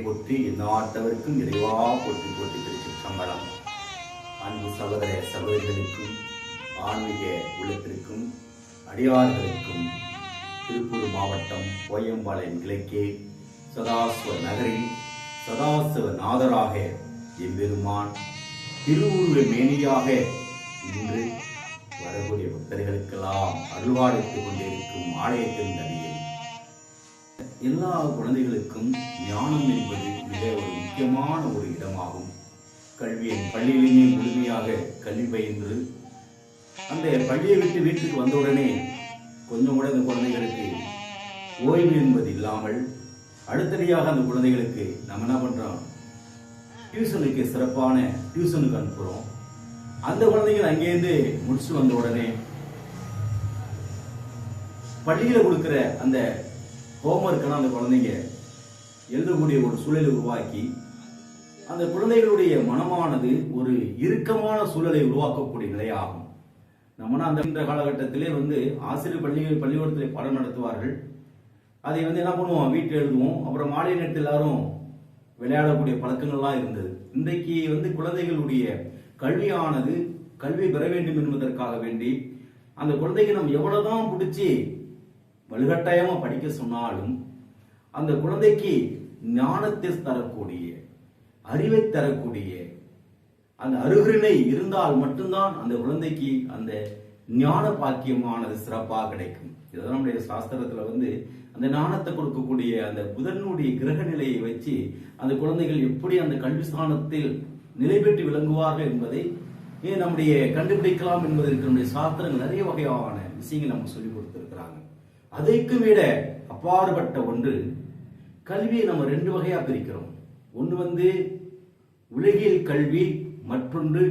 போற்றி நாட்டவருக்கும் இறைவா போற்றி போற்றி திருச்சிற்றம்பலம் அன்பு சகோதர சகோதரிகளுக்கும் ஆன்மீக உள்ளத்திற்கும் அடியார்களுக்கும் திருப்பூர் மாவட்டம் கோயம்பாளையம் கிழக்கே சதாசிவ நகரில் சதாசிவ நாதராக எம்பெருமான் திருவுருவ மேனியாக இன்று வரக்கூடிய பக்தர்களுக்கெல்லாம் அருள்வாடித்துக் கொண்டிருக்கும் ஆலயத்தின் அடியில் எல்லா குழந்தைகளுக்கும் ஞானம் என்பது மிக ஒரு முக்கியமான ஒரு இடமாகும். கல்வியை பள்ளியிலேயே முழுமையாக கல்வி பயின்று அந்த பள்ளியை விட்டு வீட்டுக்கு வந்தவுடனே கொஞ்சம் கூட அந்த குழந்தைகளுக்கு ஓய்வு என்பது இல்லாமல் அடுத்தடியாக அந்த குழந்தைகளுக்கு நம்ம என்ன பண்றோம்? டியூஷனுக்கு சிறப்பான டியூஷனுக்கு அனுப்புகிறோம் அந்த குழந்தைகள் அங்கேருந்து முடிச்சு வந்த உடனே பள்ளியில் கொடுக்குற அந்த ஹோம்ஒர்க்கெல்லாம் அந்த குழந்தைங்க எழுதக்கூடிய ஒரு சூழலை உருவாக்கி அந்த குழந்தைகளுடைய மனமானது ஒரு இறுக்கமான சூழலை உருவாக்கக்கூடிய நிலையாகும் நம்மனா அந்த இந்த காலகட்டத்திலே வந்து ஆசிரியர் பள்ளிகள் பள்ளிக்கூடத்தில் பாடம் நடத்துவார்கள். அதை வந்து என்ன பண்ணுவோம்? வீட்டில் எழுதுவோம். அப்புறம் மாலை நேரத்தில் எல்லாரும் விளையாடக்கூடிய பழக்கங்கள்லாம் இருந்தது. இன்றைக்கு வந்து குழந்தைகளுடைய கல்வியானது கல்வி பெற வேண்டும் என்பதற்காக வேண்டி அந்த குழந்தைக்கு நம்ம எவ்வளவுதான் பிடிச்சி வலுகட்டாயமாக படிக்க சொன்னாலும் அந்த குழந்தைக்கு ஞானத்தை தரக்கூடிய அறிவை தரக்கூடிய அந்த அருகினை இருந்தால் மட்டும்தான் அந்த குழந்தைக்கு அந்த ஞான பாக்கியமானது சிறப்பாக கிடைக்கும். இதுதான் நம்முடைய சாஸ்திரத்துல வந்து அந்த ஞானத்தை கொடுக்கக்கூடிய அந்த புதனுடைய கிரக நிலையை வச்சு அந்த குழந்தைகள் எப்படி அந்த கல்வி ஸ்தானத்தில் நிலை பெற்று விளங்குவார்கள் என்பதை நம்முடைய கண்டுபிடிக்கலாம் என்பதற்கு நம்முடைய சாஸ்திரங்கள் நிறைய வகையான விஷயங்கள் நமக்கு சொல்லி கொடுத்திருக்கிறாங்க. அதைக்கு விட அப்பாறுபட்ட ஒன்று. கல்வியை நம்ம ரெண்டு வகையா பிரிக்கிறோம். ஒன்று வந்து உலகியல் கல்வி மற்றொன்று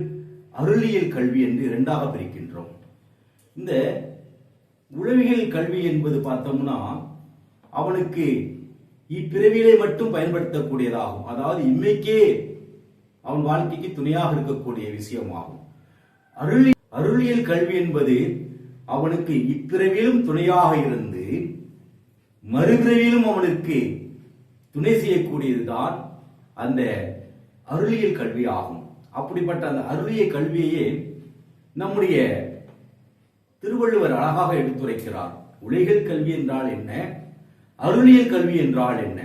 அருளியல் கல்வி என்று இரண்டாக பிரிக்கின்றோம். இந்த உளவியல் கல்வி என்பது பார்த்தோம்னா அவனுக்கு இப்பிறவியிலே மட்டும் பயன்படுத்தக்கூடியதாகும். அதாவது இம்மைக்கே அவன் வாழ்க்கைக்கு துணையாக இருக்கக்கூடிய விஷயமாகும். அருளி அருளியல் கல்வி என்பது அவனுக்கு இப்பிறவியிலும் துணையாக இருந்த மறுபிறவியிலும் அவனுக்கு துணை செய்யக்கூடியதுதான் அந்த அருளியல் கல்வி ஆகும். அப்படிப்பட்ட அந்த அருளிய கல்வியையே நம்முடைய திருவள்ளுவர் அழகாக எடுத்துரைக்கிறார். உலகில் கல்வி என்றால் என்ன? அருளியல் கல்வி என்றால் என்ன?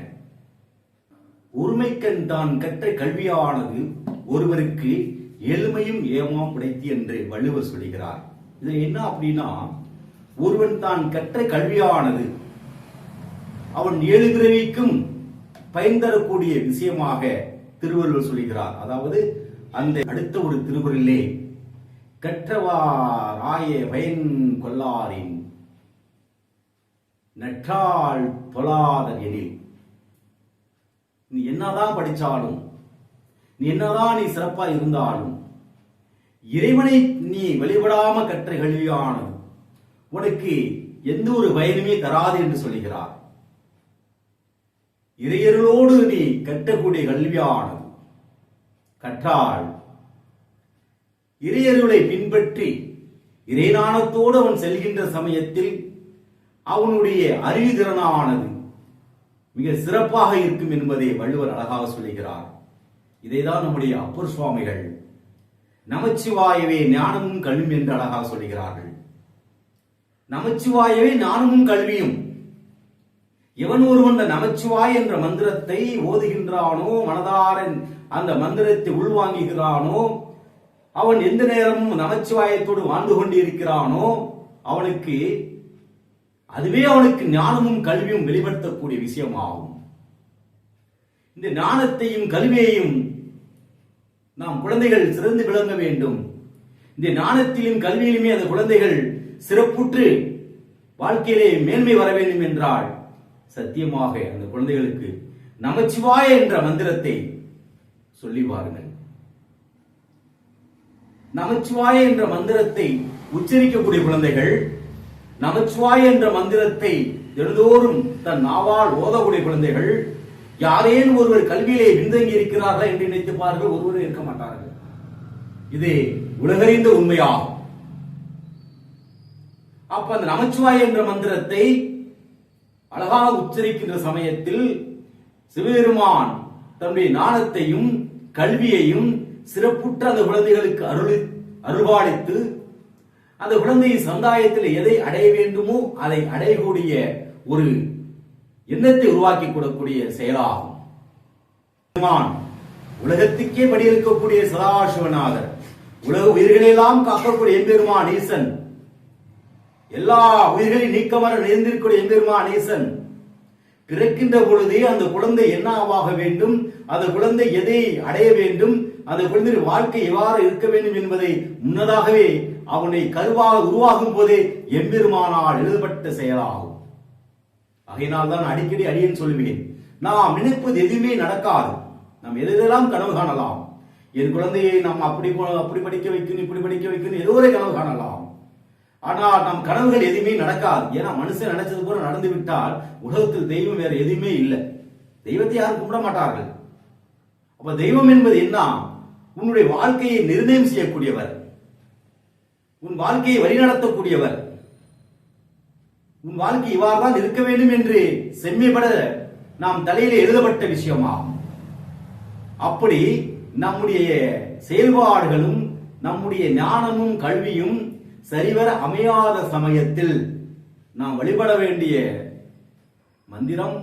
ஒருமைக்கண் தான் கற்ற கல்வியானது ஒருவருக்கு எளிமையும் ஏமாம் உடைத்து என்று வள்ளுவர் சொல்கிறார். இது என்ன அப்படின்னா ஒருவன் தான் கற்ற கல்வியானது அவன் ஏழு பிறவிக்கும் பயன் தரக்கூடிய விஷயமாக திருவள்ளுவர் சொல்கிறார். அதாவது அந்த அடுத்த ஒரு திருக்குறளிலே கற்றவாராய பயன் கொள்ளாரின் நற்றால் பொலாதர் எனில் நீ என்னதான் படிச்சாலும் நீ என்னதான் நீ சிறப்பா இருந்தாலும் இறைவனை நீ வழிபடாம கற்ற கல்வியானது உனக்கு எந்த ஒரு பயனுமே தராது என்று சொல்கிறார். இறையர்களோடு நீ கற்றக்கூடிய கல்வியானது. கற்றால் இறையர்களை பின்பற்றி இறைநாணத்தோடு அவன் செல்கின்ற சமயத்தில் அவனுடைய அறிவுதிறனானது மிக சிறப்பாக இருக்கும் என்பதை வள்ளுவர் அழகாக சொல்லுகிறார் இதைதான் நம்முடைய அப்பர் சுவாமிகள் நமச்சிவாயவே ஞானமும் கல்வியும் என்று அழகாக சொல்லுகிறார்கள் நமச்சிவாயவே ஞானமும் கல்வியும் எவன் ஒருவன் அந்த நமச்சிவாய் என்ற மந்திரத்தை ஓதுகின்றானோ மனதாரன் அந்த மந்திரத்தை உள்வாங்குகிறானோ அவன் எந்த நேரமும் நமச்சிவாயத்தோடு வாழ்ந்து கொண்டிருக்கிறானோ அவனுக்கு அதுவே அவனுக்கு ஞானமும் கல்வியும் வெளிப்படுத்தக்கூடிய விஷயமாகும். இந்த ஞானத்தையும் கல்வியையும் நாம் குழந்தைகள் சிறந்து விளங்க வேண்டும். இந்த ஞானத்திலும் கல்வியிலுமே அந்த குழந்தைகள் சிறப்புற்று வாழ்க்கையிலே மேன்மை வர வேண்டும் என்றால் சத்தியமாக அந்த குழந்தைகளுக்கு நமச்சிவாய என்ற மந்திரத்தை சொல்லி பாருங்கள். நமச்சிவாய என்ற மந்திரத்தை உச்சரிக்கக்கூடிய குழந்தைகள் நமச்சிவாய என்ற மந்திரத்தை தினந்தோறும் தன் நாவால் ஓதக்கூடிய குழந்தைகள் யாரேனும் ஒருவர் கல்வியிலே பின்தங்கி இருக்கிறார்கள் என்று நினைத்துப்பார்கள் ஒருவரும் இருக்க மாட்டார்கள். இது உலகறிந்த உண்மையாகும். அப்ப அந்த நமச்சிவாய என்ற மந்திரத்தை அழகாக உச்சரிக்கின்ற சமயத்தில் சிவபெருமான் தன்னுடைய ஞானத்தையும் கல்வியையும் சிறப்புற்ற அந்த குழந்தைகளுக்கு அருள் அருள்பாலித்து அந்த குழந்தையின் சமுதாயத்தில் எதை அடைய வேண்டுமோ அதை அடையக்கூடிய ஒரு எண்ணத்தை உருவாக்கி கொடுக்கக்கூடிய செயலாகும். பெருமான் உலகத்துக்கே படியிருக்கக்கூடிய சதாசிவநாதர். உலக உயிர்களெல்லாம் காக்கக்கூடிய எம்பெருமான் ஈசன். எல்லா உயிர்களையும் நீக்கமர நிறைந்திருக்கூடிய எம்பெருமா நேசன் பிறக்கின்ற பொழுதே அந்த குழந்தை என்ன ஆக வேண்டும்? அந்த குழந்தை எதை அடைய வேண்டும்? அந்த குழந்தையின் வாழ்க்கை எவ்வாறு இருக்க வேண்டும் என்பதை முன்னதாகவே அவனை கருவாக உருவாகும் போதே எம்பெருமானால் எழுதப்பட்ட செயலாகும். ஆகையினால் தான் அடிக்கடி அடியேன் சொல்லுவேன். நாம் நினைப்பது எதுவுமே நடக்காது. நாம் எதெல்லாம் கனவு காணலாம்? என் குழந்தையை நாம் அப்படி போ- அப்படி படிக்க வைக்கணும் இப்படி படிக்க வைக்கணும் ஏதோ ஒரு கனவு காணலாம். ஆனால் நம் கனவுகள் எதுவுமே நடக்காது. ஏன்னா மனுஷன் நினைச்சது போல நடந்து விட்டால் உலகத்தில் தெய்வம் வேற எதுவுமே இல்லை. தெய்வத்தை யாரும் கும்பிட மாட்டார்கள். அப்ப தெய்வம் என்பது என்ன? உன்னுடைய வாழ்க்கையை நிர்ணயம் செய்யக்கூடியவர். உன் வாழ்க்கையை வழிநடத்தக்கூடியவர். உன் வாழ்க்கை இவ்வாறு தான் இருக்க வேண்டும் என்று செம்மைப்பட நாம் தலையிலே எழுதப்பட்ட விஷயமாகும். அப்படி நம்முடைய செயல்பாடுகளும் நம்முடைய ஞானமும் கல்வியும் சரிவர அமையாத சமயத்தில் நாம் வழிபட வேண்டிய மந்திரம்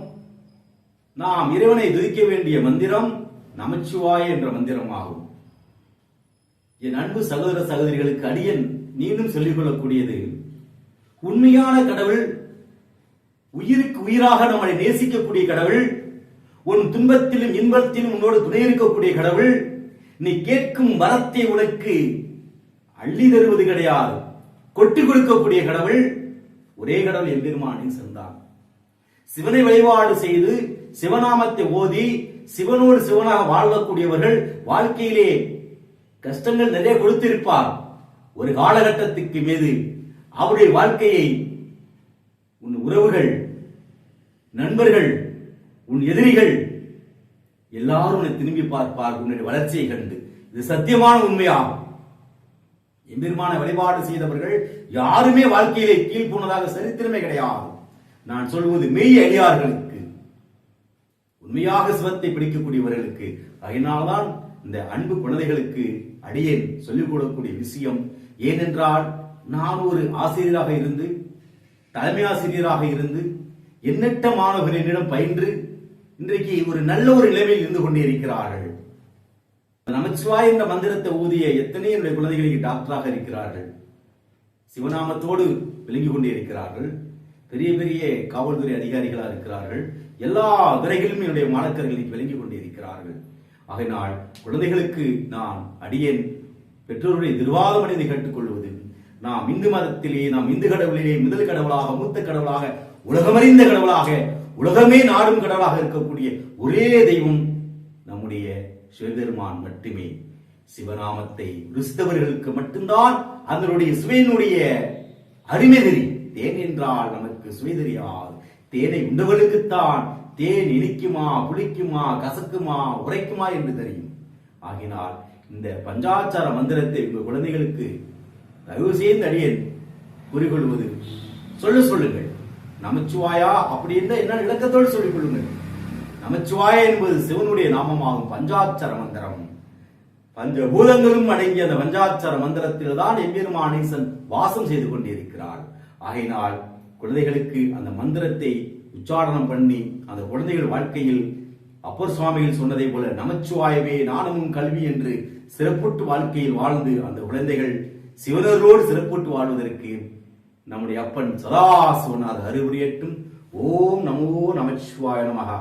நாம் இறைவனை துதிக்க வேண்டிய மந்திரம் நமச்சிவாய என்ற மந்திரமாகும். என் அன்பு சகோதர சகோதரிகளுக்கு அடியன் மீண்டும் சொல்லிக் கொள்ளக்கூடியது உண்மையான கடவுள் உயிருக்கு உயிராக நம்மளை நேசிக்கக்கூடிய கடவுள் உன் துன்பத்திலும் இன்பத்திலும் உன்னோடு துணை இருக்கக்கூடிய கடவுள் நீ கேட்கும் வரத்தை உனக்கு அள்ளி தருவது கிடையாது. கொட்டி கொடுக்கக்கூடிய கடவுள் ஒரே கடவுள் எம்பெருமானின் சிறந்தான் சிவனை வழிபாடு செய்து சிவநாமத்தை ஓதி சிவனோடு சிவனாக வாழக்கூடியவர்கள் வாழ்க்கையிலே கஷ்டங்கள் நிறைய கொடுத்திருப்பார். ஒரு காலகட்டத்துக்கு மீது அவருடைய வாழ்க்கையை உன் உறவுகள் நண்பர்கள் உன் எதிரிகள் எல்லாரும் உன்னை திரும்பி பார்ப்பார் உன்னுடைய வளர்ச்சியை கண்டு. இது சத்தியமான உண்மையாகும். எம்பெருமான வழிபாடு செய்தவர்கள் யாருமே வாழ்க்கையிலே கீழ் போனதாக சரித்திரமே கிடையாது. நான் சொல்வது மெய் அடியார்களுக்கு உண்மையாக சிவத்தை பிடிக்கக்கூடியவர்களுக்கு அதனால்தான் இந்த அன்பு குழந்தைகளுக்கு அடியேன் சொல்லிக் கொடுக்கக்கூடிய விஷயம். ஏனென்றால் நான் ஒரு ஆசிரியராக இருந்து தலைமை ஆசிரியராக இருந்து எண்ணற்ற மாணவர்கள் என்னிடம் பயின்று இன்றைக்கு ஒரு நல்ல ஒரு நிலைமையில் இருந்து கொண்டே இருக்கிறார்கள். நமச்சிவாய் என்ற மந்திரத்தை ஊதிய எத்தனை என்னுடைய குழந்தைகளுக்கு டாக்டராக இருக்கிறார்கள். சிவநாமத்தோடு விளங்கி கொண்டே இருக்கிறார்கள். பெரிய பெரிய காவல்துறை அதிகாரிகளாக இருக்கிறார்கள். எல்லா துறைகளிலும் என்னுடைய மாணக்கர்கள் விளங்கி கொண்டே இருக்கிறார்கள். ஆகையினால் குழந்தைகளுக்கு நான் அடியேன். பெற்றோருடைய நிர்வாகம் மனிதை கேட்டுக்கொள்வது நாம் இந்து மதத்திலே நாம் இந்து கடவுளிலே முதல் கடவுளாக மூத்த கடவுளாக உலகமறிந்த கடவுளாக உலகமே நாடும் கடவுளாக இருக்கக்கூடிய ஒரே தெய்வம் நம்முடைய சிவபெருமான் மட்டுமே. சிவநாமத்தை கிறிஸ்தவர்களுக்கு மட்டும்தான் அதனுடைய சுவையினுடைய அருமை தெரியும். தேன் என்றால் நமக்கு சுவை தெரியாது. தேனை உண்டவர்களுக்குத்தான் தேன் இனிக்குமா புளிக்குமா கசக்குமா உரைக்குமா என்று தெரியும். ஆகினால் இந்த பஞ்சாச்சார மந்திரத்தை உங்கள் குழந்தைகளுக்கு தயவு செய்து அடியேன். கூறிக்கொள்வது சொல்ல சொல்லுங்கள். நமச்சிவாயா அப்படி இருந்தால் என்ன இலக்கத்தோடு சொல்லிக் கொள்ளுங்கள். நமச்சிவாய என்பது சிவனுடைய நாமமாகும் பஞ்சாட்சர மந்திரம். பஞ்சபூதங்களும் அடங்கிய அந்த பஞ்சாட்சர மந்திரத்தில் தான் எம்பெருமானீசன் வாசம் செய்து கொண்டிருக்கிறார். ஆகையினால் குழந்தைகளுக்கு அந்த மந்திரத்தை உச்சாரணம் பண்ணி அந்த குழந்தைகள் வாழ்க்கையில் அப்பர் சுவாமிகள் சொன்னதை போல நமச்சிவாயவே நாணமும் கல்வி என்று சிறப்புட்டு வாழ்க்கையில் வாழ்ந்து அந்த குழந்தைகள் சிவனரோடு சிறப்புட்டு வாழ்வதற்கு நம்முடைய அப்பன் சதாசிவநாத அறிவுரையட்டும் ஓம் நமோ நமச்சிவாய நமகா